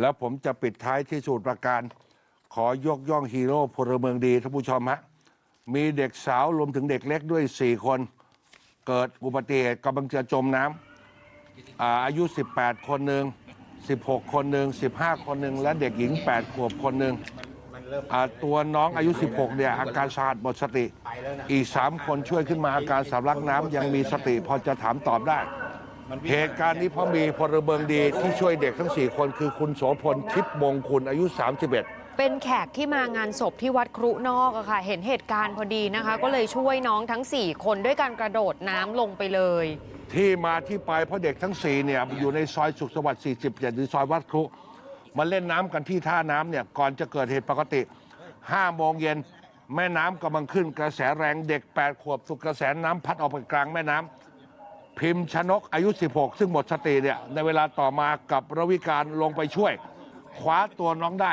แล้วผมจะปิดท้ายที่สูตรประการ ขอยกย่องฮีโร่พลเมืองดีท่านผู้ชมฮะมีเด็กสาวรวมถึงเด็กเล็กด้วย 4 คน เกิดอุบัติเหตุกำลังจะจมน้ำอาอายุ 18 คนหนึ่ง16 คนหนึ่ง15 คนหนึ่งและเด็กหญิง 8 ขวบคนหนึ่งอ่าตัวน้องอายุ 16 เนี่ย อาการสาหัสหมดสติ อีก 3 คนช่วยขึ้นมาอาการสำลักน้ำยังมีสติ พอจะถามตอบได้ เหตุการณ์นี้เพราะมีพลเมืองดีที่ช่วยเด็กทั้ง 4 คนคือคุณโสพลทิพย์มงคุณอายุ 31เป็นแขกที่มางานศพที่วัดครุนอกอะค่ะ เห็นเหตุการณ์พอดีนะคะ ก็เลยช่วยน้องทั้ง 4 คนด้วยการกระโดดน้ำลงไปเลย ที่มาที่ไปเพราะเด็กทั้ง 4 เนี่ย อยู่ในซอยสุขสวัสดิ์ 47 หรือซอยวัดครุ มาเล่นน้ำกันที่ท่าน้ำเนี่ย ก่อนจะเกิดเหตุปกติ 5 โมงเย็นแม่น้ำกำลังขึ้นกระแสแรงเด็ก 8 ขวบถูกกระแสน้ำพัดออกไปกลางแม่น้ำ พิมพ์ชนกอายุ 16 ซึ่งหมดสติเนี่ยในเวลาต่อมากับระวิการลงไปช่วยคว้าตัวน้องได้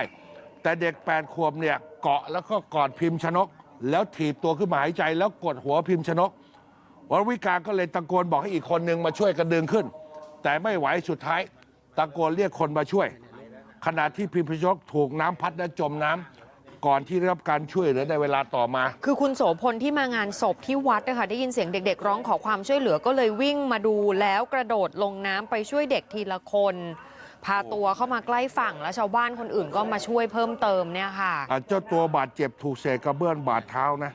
แต่เด็ก 8 ขวบเนี่ยเกาะแล้วก็กอดพิมพ์ชนก แล้วถีบตัวขึ้นมาหายใจ แล้วกดหัวพิมพ์ชนกวรวิการก็เลยตะโกนบอกให้อีกคนนึงมาช่วยกันดึงขึ้น แต่ไม่ไหวสุดท้ายตะโกนเรียกคนมาช่วย ขณะที่พิมพิชกถูกน้ำพัดและจมน้ำ ก่อนที่ได้รับการช่วยเหลือในเวลาต่อมา คือคุณโสพลที่มางานศพที่วัดนะคะได้ยินเสียงเด็ก ๆ ร้องขอความช่วยเหลือก็เลยวิ่งมาดูแล้วกระโดดลงน้ำไปช่วยเด็กทีละคน พาตัวเข้ามาใกล้ฝั่งแล้วชาวบ้านคนอื่นก็มาช่วยเพิ่มเติมเนี่ยค่ะ อะเจ้าตัวบาดเจ็บถูกเศษกระเบื้องบาดเท้านะ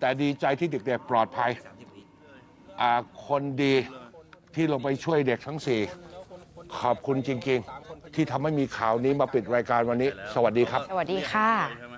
แต่ดีใจที่เด็กๆปลอดภัยอ่าคนดีที่ลงไปช่วยเด็กทั้งสี่ ขอบคุณจริง ๆ ที่ทำให้มีข่าวนี้มาปิดรายการวันนี้ สวัสดีครับ สวัสดีค่ะ